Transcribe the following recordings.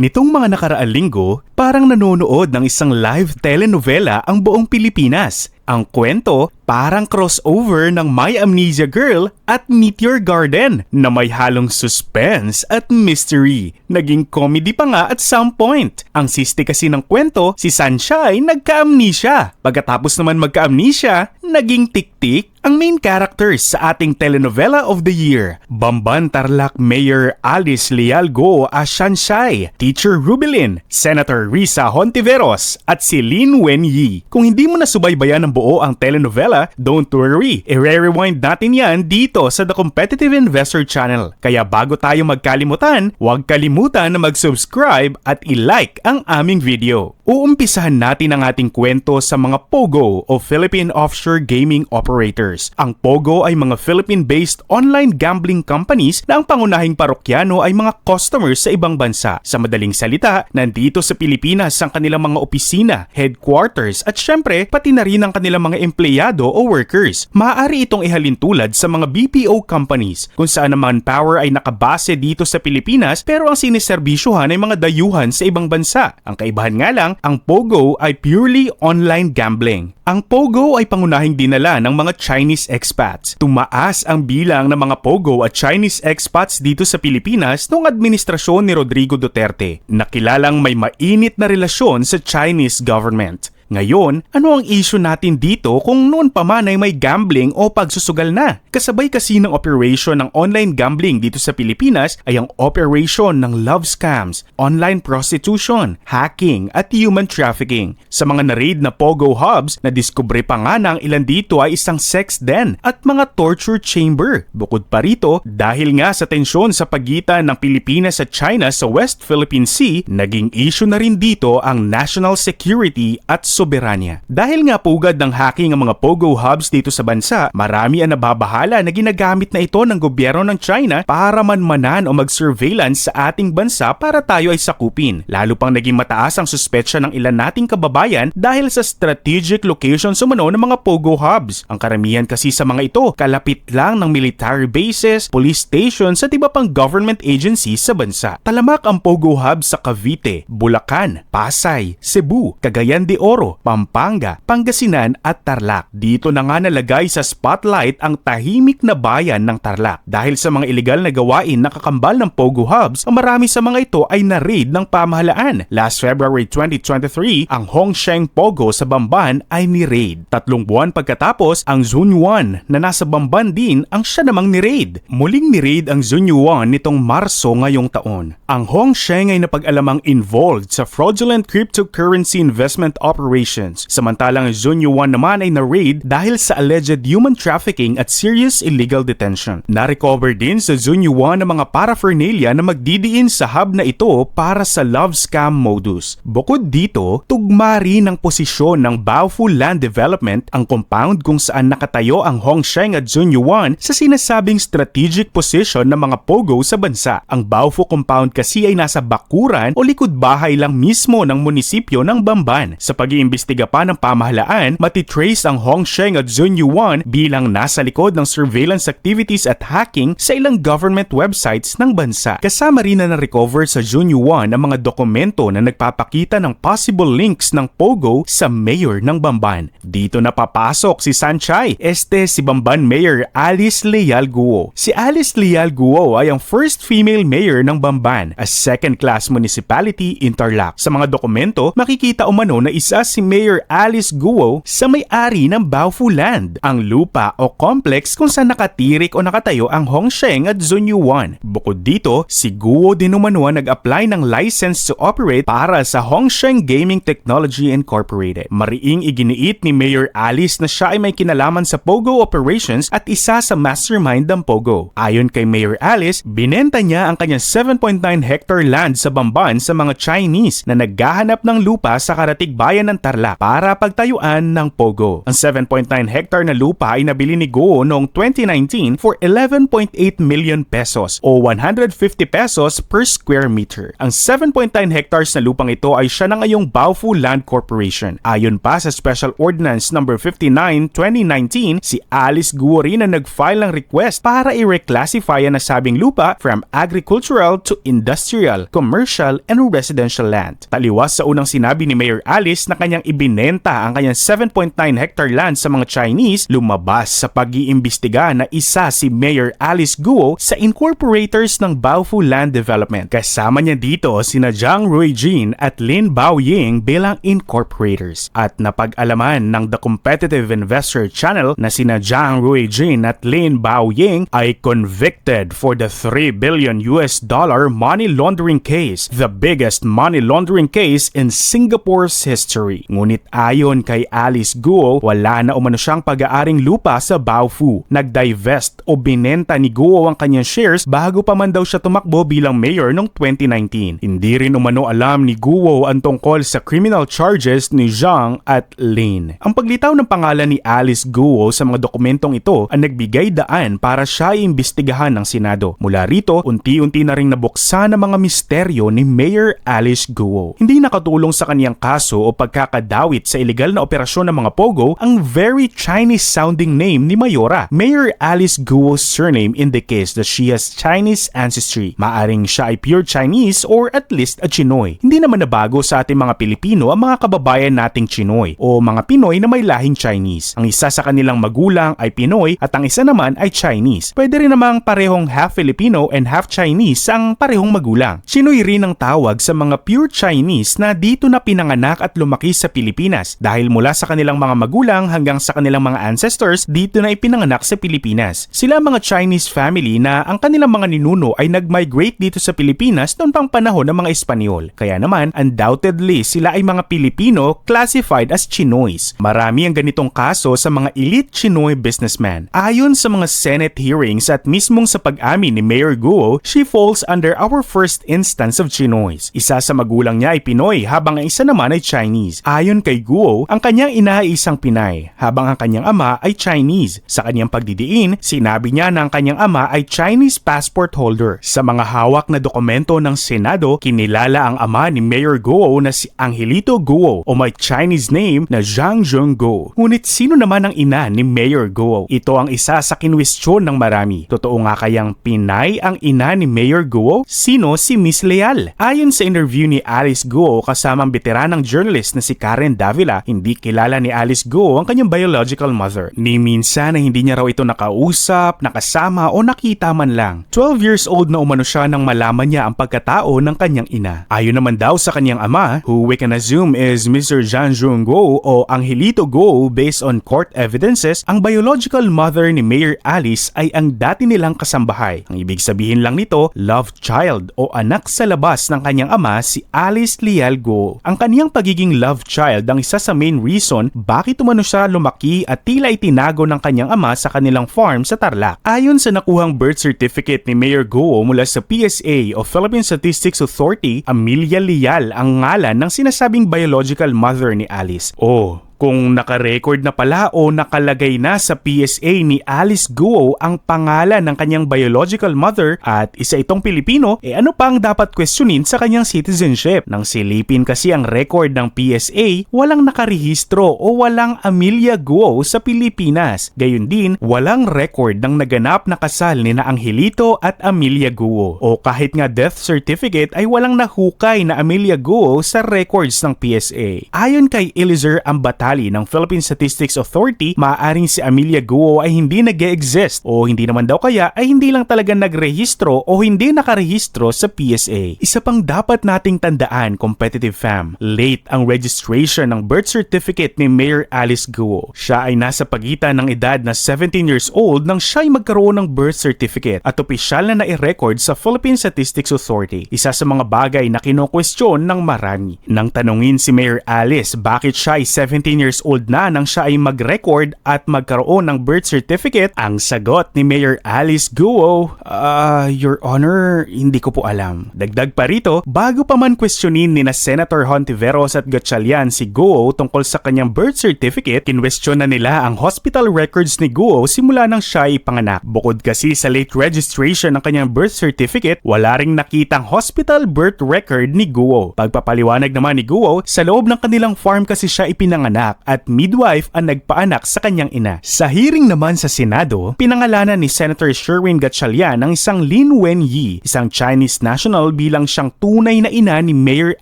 Nitong mga nakaraang linggo, parang nanonood ng isang live telenovela ang buong Pilipinas. Ang kwento parang crossover ng My Amnesia Girl at Meteor Garden na may halong suspense at mystery. Naging comedy pa nga at some point. Ang siste kasi ng kwento, si Sunshine nagka-amnesia. Pagkatapos naman magka-amnesia, naging tik-tik ang main characters sa ating telenovela of the year. Bamban Tarlac Mayor Alice Lialgo as Shanshay, Teacher Rubilin, Senator Risa Hontiveros at si Lin Wenyi. Kung hindi mo nasubaybayan ng buo ang telenovela, don't worry. I-rewind natin yan dito sa The Competitive Investor Channel. Kaya bago tayo magkalimutan, huwag kalimutan na mag-subscribe at i-like ang aming video. Uumpisahan natin ang ating kwento sa mga POGO o Philippine Offshore Gaming Operators. Ang POGO ay mga Philippine-based online gambling companies na ang pangunahing parokyano ay mga customers sa ibang bansa. Sa madaling salita, nandito sa Pilipinas ang kanilang mga opisina, headquarters at syempre pati na rin ang kanilang mga empleyado o workers. Maaari itong ihalin tulad sa mga BPO companies kung saan ang manpower ay nakabase dito sa Pilipinas pero ang siniservisyohan ay mga dayuhan sa ibang bansa. Ang kaibahan nga lang, ang Pogo ay purely online gambling. Ang Pogo ay pangunahing dinala ng mga Chinese expats. Tumaas ang bilang ng mga Pogo at Chinese expats dito sa Pilipinas noong administrasyon ni Rodrigo Duterte, na kilalang may mainit na relasyon sa Chinese government. Ngayon, ano ang issue natin dito kung noon pa man ay may gambling o pagsusugal na? Kasabay kasi ng operation ng online gambling dito sa Pilipinas ay ang operation ng love scams, online prostitution, hacking at human trafficking. Sa mga na-raid na Pogo hubs, nadiskubre pa nga na ang ilan dito ay isang sex den at mga torture chamber. Bukod pa rito, dahil nga sa tensyon sa pagitan ng Pilipinas at China sa West Philippine Sea, naging issue na rin dito ang national security at soberanya. Dahil nga pugad ng hacking ang mga Pogo hubs dito sa bansa, marami ang nababahala na ginagamit na ito ng gobyerno ng China para manmanan o mag-surveillance sa ating bansa para tayo ay sakupin. Lalo pang naging mataas ang suspetsya ng ilan nating kababayan dahil sa strategic location sumano ng mga Pogo hubs. Ang karamihan kasi sa mga ito, kalapit lang ng military bases, police stations at iba pang government agencies sa bansa. Talamak ang Pogo hubs sa Cavite, Bulacan, Pasay, Cebu, Cagayan de Oro, Pampanga, Pangasinan at Tarlac. Dito na nga nalagay sa spotlight ang tahimik na bayan ng Tarlac. Dahil sa mga ilegal na gawain na kakambal ng Pogo Hubs, ang marami sa mga ito ay na-raid ng pamahalaan. Last February 2023, ang Hongsheng Pogo sa Bamban ay ni-raid. Tatlong buwan pagkatapos, ang Zunyuan na nasa Bamban din ang siya namang ni-raid. Muling ni-raid ang Zunyuan nitong Marso ngayong taon. Ang Hongsheng ay napag-alamang involved sa fraudulent cryptocurrency investment operations. Samantalang Zunyo 1 naman ay na-raid dahil sa alleged human trafficking at serious illegal detention. Na-recover din sa Zunyo 1 ang mga paraphernalia na magdidiin sa hub na ito para sa love scam modus. Bukod dito, tugma rin ang posisyon ng Baofu Land Development ang compound kung saan nakatayo ang Hongsheng at Zunyo 1 sa sinasabing strategic position ng mga pogo sa bansa. Ang Baofu compound kasi ay nasa bakuran o likod bahay lang mismo ng munisipyo ng Bamban. Sa pag-iimbestiga pa ng pamahalaan, matitrace ang Hongsheng at Zunyuan bilang nasa likod ng surveillance activities at hacking sa ilang government websites ng bansa. Kasama rin na na-recover sa Zunyuan ang mga dokumento na nagpapakita ng possible links ng Pogo sa mayor ng Bamban. Dito na papasok si Sanchay, este si Bamban Mayor Alice Leal Guo. Si Alice Leal Guo ay ang first female mayor ng Bamban, a second-class municipality Interlac. Sa mga dokumento, makikita umano na isa si Mayor Alice Guo sa may-ari ng Baofu Land, ang lupa o complex kung saan nakatirik o nakatayo ang Hongsheng at Zunyuan. Bukod dito, si Guo din umano nag-apply ng license to operate para sa Hongsheng Gaming Technology Incorporated. Mariing iginiit ni Mayor Alice na siya ay may kinalaman sa Pogo operations at isa sa mastermind ng Pogo. Ayon kay Mayor Alice, binenta niya ang kanyang 7.9 hectare land sa Bamban sa mga Chinese na naghahanap ng lupa sa karatig bayan ng Tarlac para pagtayuan ng Pogo. Ang 7.9 hectare na lupa ay nabili ni Guo noong 2019 for 11.8 million pesos o 150 pesos per square meter. Ang 7.9 hectares na lupang ito ay siya na ngayong Baofu Land Corporation. Ayon pa sa Special Ordinance No. 59, 2019, si Alice Guo rin na nag-file ng request para i-reclassify ang nasabing lupa from agricultural to industrial, commercial, and residential land. Taliwas sa unang sinabi ni Mayor Alice na kanyang ibinenta ang kanyang 7.9 hectare land sa mga Chinese, lumabas sa pag-iimbestiga na isa si Mayor Alice Guo sa incorporators ng Baofu Land Development. Kasama niya dito sina Zhang Ruijin at Lin Baoying bilang incorporators. At napag-alaman ng The Competitive Investor Channel na sina Zhang Ruijin at Lin Baoying ay convicted for the 3 billion US dollar money laundering case, the biggest money laundering case in Singapore's history. Ngunit ayon kay Alice Guo, wala na umano siyang pag-aaring lupa sa Baofu. Nag-divest o binenta ni Guo ang kanyang shares bago pa man daw siya tumakbo bilang mayor noong 2019. Hindi rin umano alam ni Guo ang tungkol sa criminal charges ni Zhang at Lin. Ang paglitaw ng pangalan ni Alice Guo sa mga dokumentong ito ang nagbigay daan para siya iimbestigahan ng Senado. Mula rito, unti-unti na ring nabuksan ang mga misteryo ni Mayor Alice Guo. Hindi nakatulong sa kaniyang kaso o pagkakadawit sa ilegal na operasyon ng mga Pogo ang very Chinese-sounding name ni Mayora. Mayor Alice Guo's surname indicates that she has Chinese ancestry. Maaring siya ay pure Chinese or at least a Chinoy. Hindi naman nabago sa ating mga Pilipino ang mga kababayan nating Chinoy o mga Pinoy na may lahing Chinese. Ang isa sa kanilang magulang ay Pinoy at ang isa naman ay Chinese. Pwede rin namang parehong half Filipino and half Chinese ang parehong magulang. Chinoy rin ang tawag sa mga pure Chinese na dito na pinanganak at lumaki sa Pilipinas dahil mula sa kanilang mga magulang hanggang sa kanilang mga ancestors dito na ipinanganak sa Pilipinas. Sila mga Chinese family na ang kanilang mga ninuno ay nag-migrate dito sa Pilipinas noong pang panahon ng mga Espanyol. Kaya naman, undoubtedly sila ay mga Pilipino classified as Chinoys. Marami ang ganitong kaso sa mga elite Chinoy businessman. Ayon sa mga Senate hearings at mismong sa pag-amin ni Mayor Guo, she falls under our first instance of Chinoys. Isa sa magulang niya ay Pinoy habang ang isa naman ay Chinese. Ayon kay Guo, ang kanyang ina ay isang Pinay habang ang kanyang ama ay Chinese. Sa kanyang pagdidiin, sinabi niya na ang kanyang ama ay Chinese passport holder. Sa mga hawak na dokumento ng Senado, kinilala ang ama ni Mayor Guo na si Angelito Guo o may Chinese name na Zhang Zhong Guo. Ngunit sino naman ang ina ni Mayor Guo? Ito ang isa sa kinwestiyon ng marami. Totoo nga kayang Pinay ang ina ni Mayor Guo? Sino si Miss Leal? Ayon sa interview ni Alice Guo kasamang veteranang journalist na si Karen Davila, hindi kilala ni Alice Guo ang kanyang biological mother. Ni minsan na hindi niya raw ito nakausap, nakasama o nakita man lang. 12 years old na umano siya nang malaman niya ang pagkatao ng kanyang ina. Ayon naman daw sa kanyang ama, who we can assume is Mr. Zhang Zhong Guo o Angelito Guo based on court evidences, ang biological mother ni Mayor Alice ay ang dati nilang kasambahay. Ang ibig sabihin lang nito, love child o anak sa labas ng kanyang ama si Alice Lial Guo. Ang kanyang pagiging love child ang isa sa main reason bakit umano siya lumaki at tila itinago ng kanyang ama sa kanilang farm sa Tarlac. Ayon sa nakuhang birth certificate ni Mayor Guo mula sa PSA o Philippine Statistics Authority, Amelia Lial ang ngalan ng sinasabing biological mother ni Alice. Oh, kung naka-record na pala o nakalagay na sa PSA ni Alice Guo ang pangalan ng kanyang biological mother at isa itong Pilipino, eh ano pang dapat questionin sa kanyang citizenship? Nang silipin kasi ang record ng PSA, walang nakarehistro o walang Amelia Guo sa Pilipinas. Gayun din, walang record ng naganap na kasal ni na Angelito at Amelia Guo. O kahit nga death certificate ay walang nahukay na Amelia Guo sa records ng PSA. Ayon kay Eliezer Ambata tally ng Philippine Statistics Authority, maaaring si Amelia Guo ay hindi nag exist o hindi naman daw kaya ay hindi lang talaga nagrehistro o hindi nakarehistro sa PSA. Isa pang dapat nating tandaan, competitive fam, late ang registration ng birth certificate ni Mayor Alice Guo. Siya ay nasa pagitan ng edad na 17 years old nang siya ay magkaroon ng birth certificate at opisyal na nai-record sa Philippine Statistics Authority. Isa sa mga bagay na kino-question ng marami. Nang tanungin si Mayor Alice bakit siya ay 17 years old na nang siya ay mag-record at magkaroon ng birth certificate? Ang sagot ni Mayor Alice Guo, Ah, Your Honor, hindi ko po alam. Dagdag pa rito, bago pa man questionin ni na Senator Hontiveros at Gatchalian si Guo tungkol sa kanyang birth certificate, kinwestiyon na nila ang hospital records ni Guo simula nang siya ay panganak. Bukod kasi sa late registration ng kanyang birth certificate, wala ring nakitang hospital birth record ni Guo. Pagpapaliwanag naman ni Guo, sa loob ng kanilang farm kasi siya ipinanganak at midwife ang nagpaanak sa kanyang ina. Sa hearing naman sa Senado, pinangalanan ni Senator Sherwin Gatchalian ang isang Lin Wenyi, isang Chinese national bilang siyang tunay na ina ni Mayor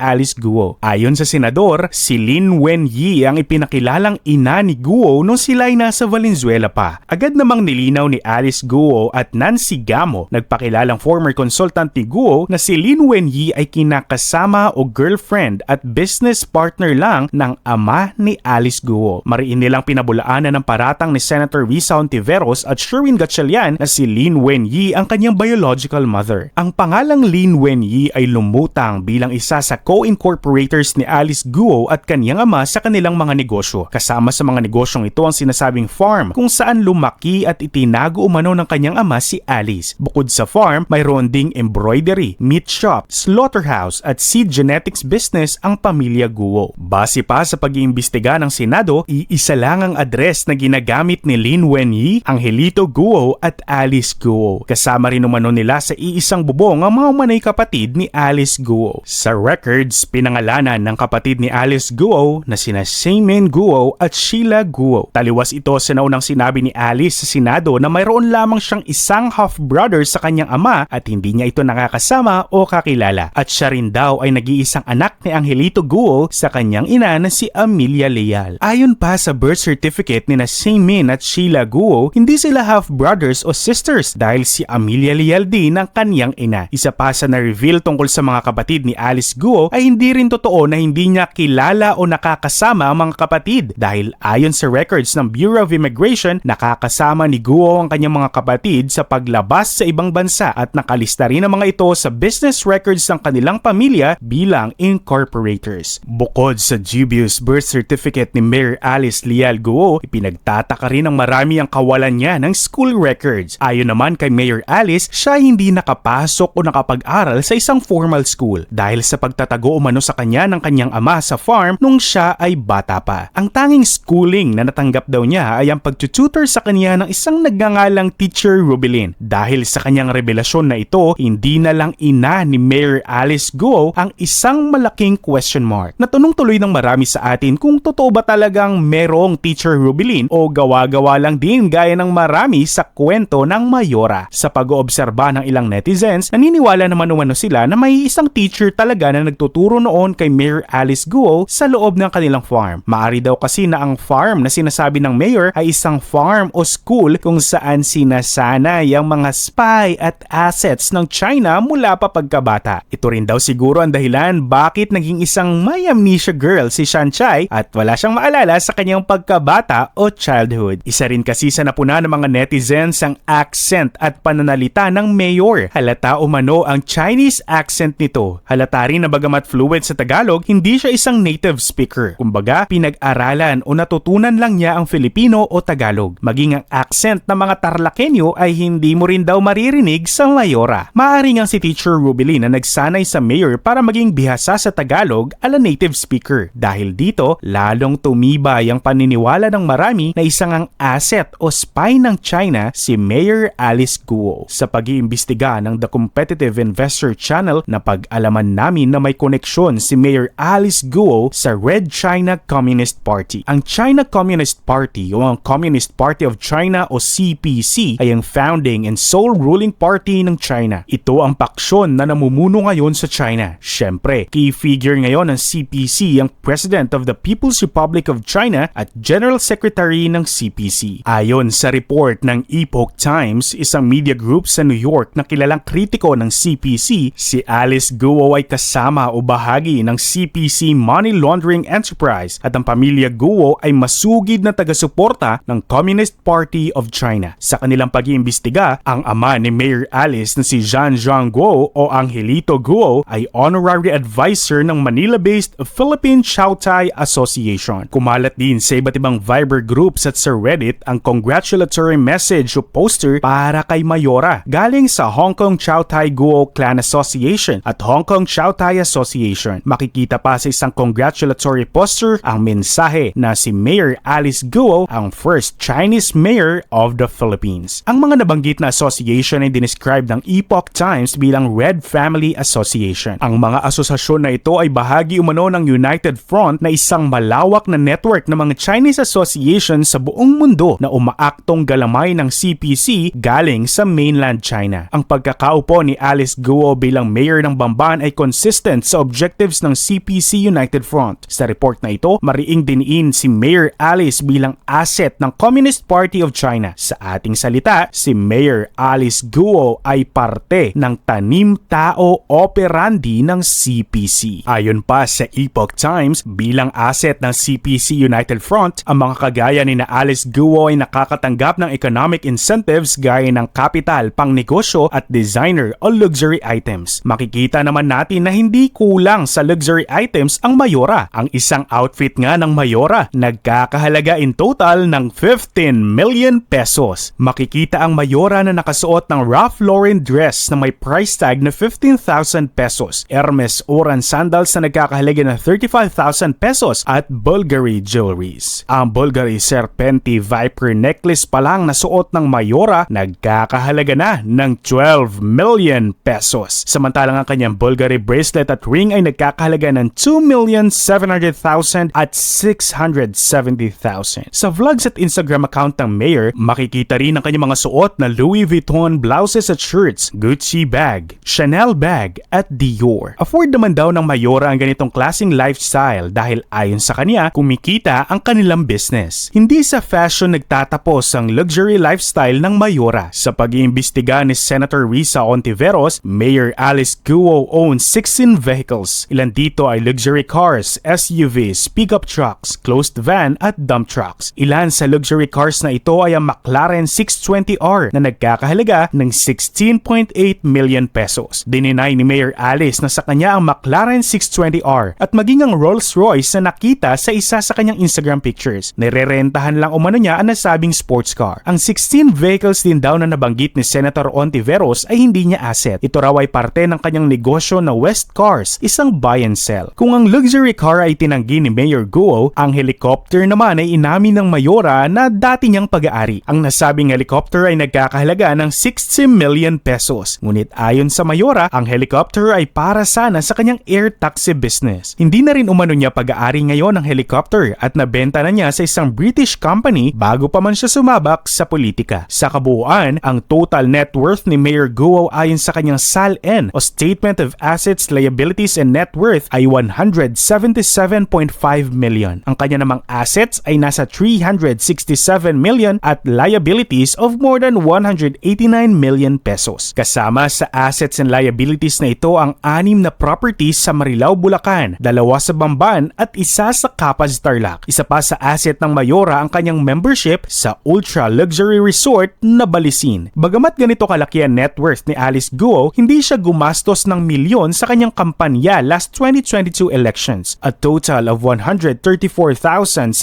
Alice Guo. Ayon sa senador, si Lin Wenyi ang ipinakilalang ina ni Guo nung sila ay nasa Valenzuela pa. Agad namang nilinaw ni Alice Guo at Nancy Gamo, nagpakilalang former consultant ni Guo na si Lin Wenyi ay kinakasama o girlfriend at business partner lang ng ama ni Alice Guo. Mariin nilang pinabulaanan ng paratang ni Senator Risa Ontiveros at Sherwin Gatchalian na si Lin Wenyi ang kanyang biological mother. Ang pangalang Lin Wenyi ay lumutang bilang isa sa co-incorporators ni Alice Guo at kanyang ama sa kanilang mga negosyo. Kasama sa mga negosyong ito ang sinasabing farm kung saan lumaki at itinago umano ng kanyang ama si Alice. Bukod sa farm, mayroon ding embroidery, meat shop, slaughterhouse at seed genetics business ang pamilya Guo. Base pa sa pag-iimbestiga ng Senado, iisa lang ang address na ginagamit ni Lin Wenyi, Angelito Guo at Alice Guo. Kasama rin umano nila sa iisang bubong ang mga manay kapatid ni Alice Guo. Sa records, pinangalanan ng kapatid ni Alice Guo na sina Seamin Guo at Sheila Guo. Taliwas ito sa naunang sinabi ni Alice sa Senado na mayroon lamang siyang isang half-brother sa kanyang ama at hindi niya ito nakakasama o kakilala. At siya rin daw ay nag-iisang anak ni Angelito Guo sa kanyang ina na si Amelia Leal. Ayon pa sa birth certificate ni na Seamin at Sheila Guo, hindi sila half-brothers o sisters dahil si Amelia Leal din ang kanyang ina. Isa pa sa na-reveal tungkol sa mga kapatid ni Alice Guo ay hindi rin totoo na hindi niya kilala o nakakasama ang mga kapatid dahil ayon sa records ng Bureau of Immigration, nakakasama ni Guo ang kanyang mga kapatid sa paglabas sa ibang bansa at nakalista rin ang mga ito sa business records ng kanilang pamilya bilang incorporators. Bukod sa dubious birth certificate ni Mayor Alice Leal Guo, ipinagtataka rin ng marami ang kawalan niya ng school records. Ayon naman kay Mayor Alice, siya hindi nakapasok o nakapag-aral sa isang formal school dahil sa pagtatago umano sa kanya ng kanyang ama sa farm nung siya ay bata pa. Ang tanging schooling na natanggap daw niya ay ang pagtututor sa kanya ng isang nagngangalang teacher Rubilin. Dahil sa kanyang revelasyon na ito, hindi na lang ina ni Mayor Alice Guo ang isang malaking question mark. Natunong tuloy ng marami sa atin kung totoo ba talagang merong teacher Rubilin o gawa-gawa lang din gaya ng marami sa kwento ng Mayora. Sa pag-oobserba ng ilang netizens, naniniwala naman umano sila na may isang teacher talaga na nagtuturo noon kay Mayor Alice Guo sa loob ng kanilang farm. Maari daw kasi na ang farm na sinasabi ng mayor ay isang farm o school kung saan sinasanay ang mga spy at assets ng China mula pa pagkabata. Ito rin daw siguro ang dahilan bakit naging isang may amnesia girl si Shan Chai at wala siyang maalala sa kanyang pagkabata o childhood. Isa rin kasi sa napuna ng mga netizens ang accent at pananalita ng mayor. Halata umano ang Chinese accent nito. Halata rin na bagamat fluent sa Tagalog, hindi siya isang native speaker. Kumbaga, pinag-aralan o natutunan lang niya ang Filipino o Tagalog. Maging ang accent ng mga Tarlakenyo ay hindi mo rin daw maririnig sa Mayora. Maaring ang si Teacher Rubilin na nagsanay sa mayor para maging bihasa sa Tagalog ala native speaker. Dahil dito, lalong tumibay ang paniniwala ng marami na isang ang asset o spy ng China si Mayor Alice Guo. Sa pag-iimbestiga ng The Competitive Investor Channel na pag-alaman namin na may koneksyon si Mayor Alice Guo sa Red China Communist Party. Ang China Communist Party o ang Communist Party of China o CPC ay ang founding and sole ruling party ng China. Ito ang paksyon na namumuno ngayon sa China. Siyempre, key figure ngayon ng CPC ang President of the People's Republic of China at General Secretary ng CPC. Ayon sa report ng Epoch Times, isang media group sa New York na kilalang kritiko ng CPC, si Alice Guo ay kasama o bahagi ng CPC Money Laundering Enterprise at ang pamilya Guo ay masugid na taga-suporta ng Communist Party of China. Sa kanilang pag-iimbestiga, ang ama ni Mayor Alice na si Jean Jean Guo o Angelito Guo ay honorary advisor ng Manila-based Philippine Chowtai Association Association. Kumalat din sa iba't ibang Viber groups at sa Reddit ang congratulatory message o poster para kay Mayora galing sa Hong Kong Chow Tai Guo Clan Association at Hong Kong Chow Tai Association. Makikita pa sa isang congratulatory poster ang mensahe na si Mayor Alice Guo ang first Chinese mayor of the Philippines. Ang mga nabanggit na association ay dinescribe ng Epoch Times bilang Red Family Association. Ang mga asosasyon na ito ay bahagi umano ng United Front na isang malawak na network ng mga Chinese associations sa buong mundo na umaaktong galamay ng CPC galing sa mainland China. Ang pagkakaupo ni Alice Guo bilang mayor ng Bamban ay consistent sa objectives ng CPC United Front. Sa report na ito, mariing diniin si Mayor Alice bilang asset ng Communist Party of China. Sa ating salita, si Mayor Alice Guo ay parte ng tanim tao operandi ng CPC. Ayon pa sa Epoch Times, bilang asset ng CPC United Front, ang mga kagaya ni na Alice Guo ay nakakatanggap ng economic incentives gaya ng kapital, pangnegosyo at designer o luxury items. Makikita naman natin na hindi kulang sa luxury items ang Mayora. Ang isang outfit nga ng Mayora nagkakahalaga in total ng 15 million pesos. Makikita ang Mayora na nakasuot ng Ralph Lauren dress na may price tag na 15,000 pesos, Hermes Oran sandals na nagkakahalaga ng 35,000 pesos at Bulgari jewelries. Ang Bulgari Serpenti Viper necklace pa lang na suot ng Mayora nagkakahalaga na ng 12 million pesos. Samantalang ang kanyang Bulgari bracelet at ring ay nagkakahalaga ng 2,700,000 at 670,000. Sa vlogs at Instagram account ng Mayor, makikita rin ang kanyang mga suot na Louis Vuitton blouses at shirts, Gucci bag, Chanel bag at Dior. Afford naman daw ng Mayora ang ganitong klaseng lifestyle dahil ayon sa kanya, kumikita ang kanilang business. Hindi sa fashion nagtatapos ang luxury lifestyle ng Mayora. Sa pag-iimbestiga ni Senator Risa Ontiveros, Mayor Alice Guo owns 16 vehicles. Ilan dito ay luxury cars, SUVs, pickup trucks, closed van at dump trucks. Ilan sa luxury cars na ito ay ang McLaren 620R na nagkakahalaga ng 16.8 million pesos. Dininay ni Mayor Alice na sa kanya ang McLaren 620R at maging ang Rolls-Royce na nakita sa isa sa kanyang Instagram pictures. Nirerentahan lang umano niya ang nasabing sports car. Ang 16 vehicles din daw na nabanggit ni Senator Ontiveros ay hindi niya asset. Ito raw ay parte ng kanyang negosyo na West Cars, isang buy and sell. Kung ang luxury car ay tinanggi ni Mayor Guo, ang helicopter naman ay inamin ng Mayora na dati niyang pag-aari. Ang nasabing helicopter ay nagkakahalaga ng 60 million pesos. Ngunit ayon sa Mayora, ang helicopter ay para sana sa kanyang air taxi business. Hindi na rin umano niya pag-aari ngayon ng helicopter at nabenta na niya sa isang British company bago pa man siya sumabak sa politika. Sa kabuuan, ang total net worth ni Mayor Guo ayon sa kanyang SALN o Statement of Assets, Liabilities and Net Worth ay 177.5 million. Ang kanya namang assets ay nasa 367 million at liabilities of more than 189 million pesos. Kasama sa assets and liabilities na ito ang anim na properties sa Marilao, Bulacan, dalawa sa Bamban at isa sa Kapaz, Tarlac. Isa pa sa asset ng Mayora ang kanyang membership sa ultra luxury resort na Balisin. Bagamat ganito kalaki ang net worth ni Alice Guo, hindi siya gumastos ng milyon sa kanyang kampanya last 2022 elections. A total of 134,693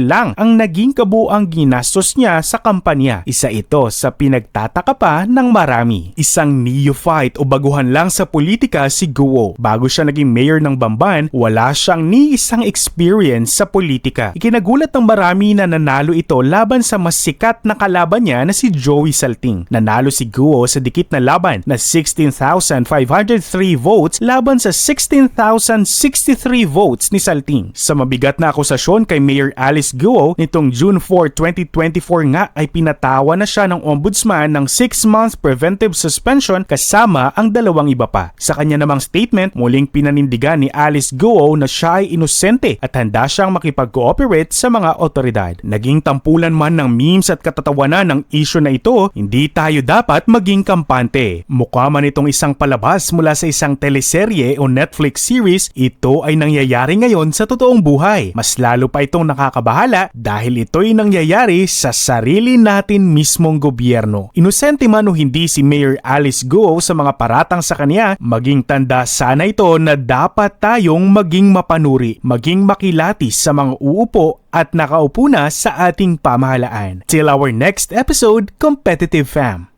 lang ang naging kabuang ginastos niya sa kampanya. Isa ito sa pinagtataka pa ng marami. Isang neophyte o baguhan lang sa politika si Guo. Bago siya naging mayor ng Bamban, wala siyang ni isang experience sa politika. Ikinagulat ng marami na nanalo ito laban sa mas sikat na kalaban niya na si Joey Salting. Nanalo si Guo sa dikit na laban na 16,503 votes laban sa 16,063 votes ni Salting. Sa mabigat na akusasyon kay Mayor Alice Guo, nitong June 4, 2024 nga ay pinatawa na siya ng ombudsman ng 6-month preventive suspension kasama ang dalawang iba pa. Sa kanya namang statement, muling pinanindigan ni Alice Guo na siya ay inosente at handa siyang makipag-cooperate sa mga otoridad. Naging tampulan man ng memes at katatawanan ng issue na ito, hindi tayo dapat maging kampante. Mukha man itong isang palabas mula sa isang teleserye o Netflix series, ito ay nangyayari ngayon sa totoong buhay. Mas lalo pa itong nakakabahala dahil ito'y nangyayari sa sarili natin mismong gobyerno. Inosente man o hindi si Mayor Alice Guo sa mga paratang sa kanya, maging tanda sana ito na dapat tayong maging mapanuri, maging maging makilatis sa mga uupo at nakaupo na sa ating pamahalaan. Till our next episode, Competitive Fam!